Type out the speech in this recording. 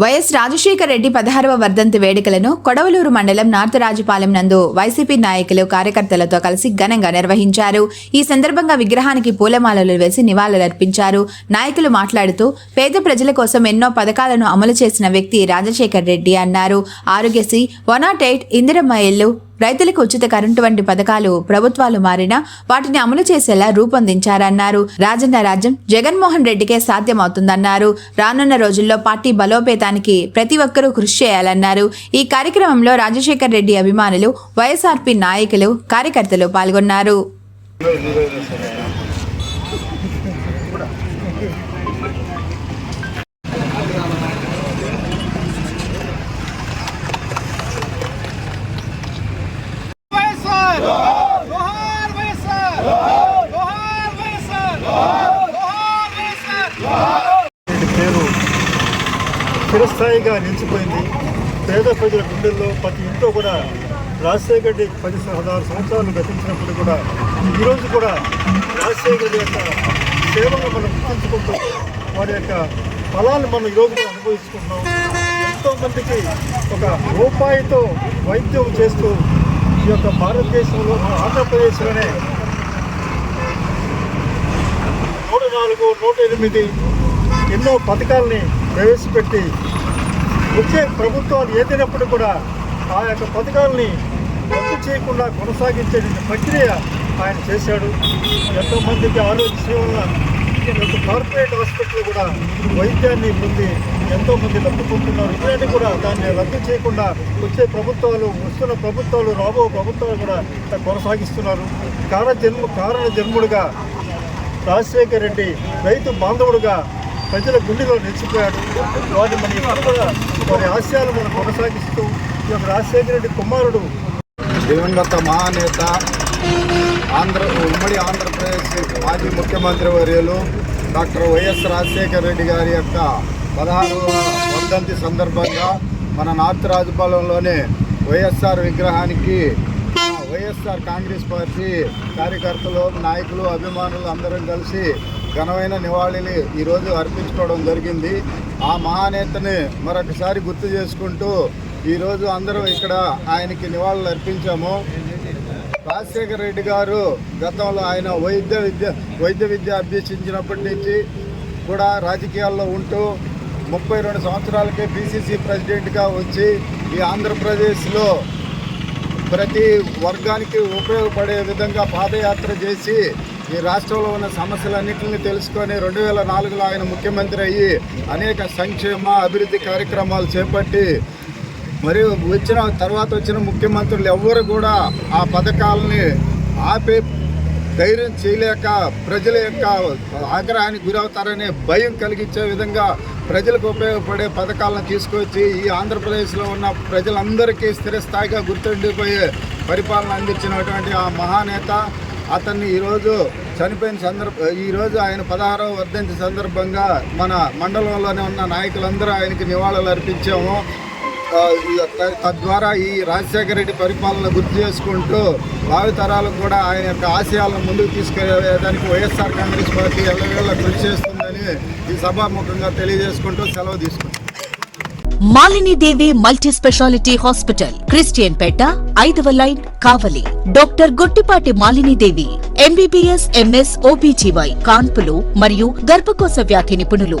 YS Rajasekhara Reddy పదహారవ వర్ధంతి వేడుకలను కొడవలూరు మండలం నార్త్ రాజుపాలెం నందు వైసీపీ నాయకులు కార్యకర్తలతో కలిసి ఘనంగా నిర్వహించారు. ఈ సందర్భంగా విగ్రహానికి పూలమాలలు వేసి నివాళులర్పించారు. నాయకులు మాట్లాడుతూ పేద ప్రజల కోసం ఎన్నో పథకాలను అమలు చేసిన వ్యక్తి రాజశేఖర రెడ్డి అన్నారు. Aarogyasri one nought eight Indiramma ఇల్లు రైతులకు ఉచిత కరెంటు వంటి పథకాలు ప్రభుత్వాలు మారినా వాటిని అమలు చేసేలా రూపొందించారన్నారు. రాజన్న రాజ్యం జగన్మోహన్ రెడ్డికే సాధ్యమవుతుందన్నారు. రానున్న రోజుల్లో పార్టీ బలోపేతానికి ప్రతి ఒక్కరూ కృషి చేయాలన్నారు. ఈ కార్యక్రమంలో రాజశేఖర్ రెడ్డి అభిమానులు వైఎస్ఆర్పీ నాయకులు కార్యకర్తలు పాల్గొన్నారు వైఎస్ఆర్ జోహార్ వైఎస్ఆర్ జోహార్ వైఎస్ఆర్ జోహార్ వైఎస్ఆర్ వీటి పేరు చిరస్థాయిగా నిలిచిపోయింది. పేద ప్రజల గుండెల్లో ప్రతి ఇంట్లో కూడా రాజశేఖర రెడ్డి పది పదహారు సంవత్సరాలు గతించినప్పుడు కూడా ఈరోజు కూడా రాజశేఖర రెడ్డి యొక్క సేవలను మనం గుర్తించుకుంటూ వారి యొక్క ఫలాన్ని మనం ఈరోజు కూడా అనుభవించుకుంటున్నాం. ఎంతో మందికి ఒక రూపాయితో వైద్యం చేస్తూ ఈ యొక్క భారతదేశంలో ఆంధ్రప్రదేశ్లోనే నూట నాలుగు నూట ఎనిమిది ఎన్నో పథకాలని ప్రవేశపెట్టి వచ్చే ప్రభుత్వాలు ఏదైనప్పుడు కూడా ఆ యొక్క పథకాలని రద్దు చేయకుండా కొనసాగించే ప్రక్రియ ఆయన చేశాడు. ఎంతోమందికి ఆరోగ్య సేవల యొక్క కార్పొరేట్ హాస్పిటల్ కూడా వైద్యాన్ని పొంది ఎంతోమంది లబ్ధి పొందుతున్నారు ఇలాంటి కూడా దాన్ని రద్దు చేయకుండా వచ్చే ప్రభుత్వాలు వస్తున్న ప్రభుత్వాలు రాబో ప్రభుత్వాలు కూడా కొనసాగిస్తున్నారు. కారణ జన్మ కారణ జన్ముడుగా రాజశేఖర్ రెడ్డి రైతు బాంధవుడుగా ప్రజల గుండెలో నిలిచిపోయాడు. వాటి మన ఎప్పుడు కూడా వారి ఆశయాలు మనం కొనసాగిస్తూ ఈ యొక్క రాజశేఖర రెడ్డి కుమారుడు దివంగత మహానేత ఆంధ్ర ఉమ్మడి ఆంధ్రప్రదేశ్ మాజీ ముఖ్యమంత్రి వర్యులు డాక్టర్ వైఎస్ రాజశేఖర రెడ్డి గారి యొక్క పదహారవ వర్ధంతి సందర్భంగా మన నార్త్ రాజపాలెంలోని వైఎస్ఆర్ విగ్రహానికి వైఎస్ఆర్ కాంగ్రెస్ పార్టీ కార్యకర్తలు నాయకులు అభిమానులు అందరం కలిసి ఘనమైన నివాళిని ఈరోజు అర్పించుకోవడం జరిగింది. ఆ మహానేతని మరొకసారి గుర్తు చేసుకుంటూ ఈరోజు అందరం ఇక్కడ ఆయనకి నివాళులు అర్పించాము. రాజశేఖర రెడ్డి గారు గతంలో ఆయన వైద్య విద్య వైద్య విద్య అభ్యసించినప్పటి నుంచి కూడా రాజకీయాల్లో ఉంటూ ముప్పై రెండు సంవత్సరాలకే బీసీసీ ప్రెసిడెంట్గా వచ్చి ఈ ఆంధ్రప్రదేశ్లో ప్రతి వర్గానికి ఉపయోగపడే విధంగా పాదయాత్ర చేసి ఈ రాష్ట్రంలో ఉన్న సమస్యలన్నింటినీ తెలుసుకొని రెండు వేల నాలుగులో ఆయన ముఖ్యమంత్రి అయ్యి అనేక సంక్షేమ అభివృద్ధి కార్యక్రమాలు చేపట్టి మరియు వచ్చిన తర్వాత వచ్చిన ముఖ్యమంత్రులు ఎవ్వరు కూడా ఆ పథకాలని ఆపే ధైర్యం చేయలేక ప్రజల యొక్క ఆగ్రహానికి గురవుతారనే భయం కలిగించే విధంగా ప్రజలకు ఉపయోగపడే పథకాలను తీసుకొచ్చి ఈ ఆంధ్రప్రదేశ్లో ఉన్న ప్రజలందరికీ స్థిరస్థాయిగా గుర్తుండిపోయే పరిపాలన అందించినటువంటి ఆ మహానేత అతన్ని ఈరోజు చనిపోయిన సందర్భ ఈరోజు ఆయన పదహారవ వర్ధంతి సందర్భంగా మన మండలంలోనే ఉన్న నాయకులందరూ ఆయనకి నివాళులు అర్పించాము. తద్వారా ఈ రాజశేఖర రెడ్డి పరిపాలన గుర్తు చేసుకుంటూ భావితరాలకు కూడా ఆయన యొక్క ఆశయాలను ముందుకు తీసుకెళ్ళేదానికి వైఎస్ఆర్ కాంగ్రెస్ పార్టీ ఎల్లవేళ కృషి చేస్తుందని ఈ సభాముఖంగా తెలియజేసుకుంటూ సెలవు తీసుకుంటాం Malini Devi multi speciality hospital Christian Peta ఐదవ line Kavali. Doctor Gottipati Malini Devi MBBS MS OBGY కాన్పులు మరియు గర్భకోశ వ్యాధి నిపుణులు.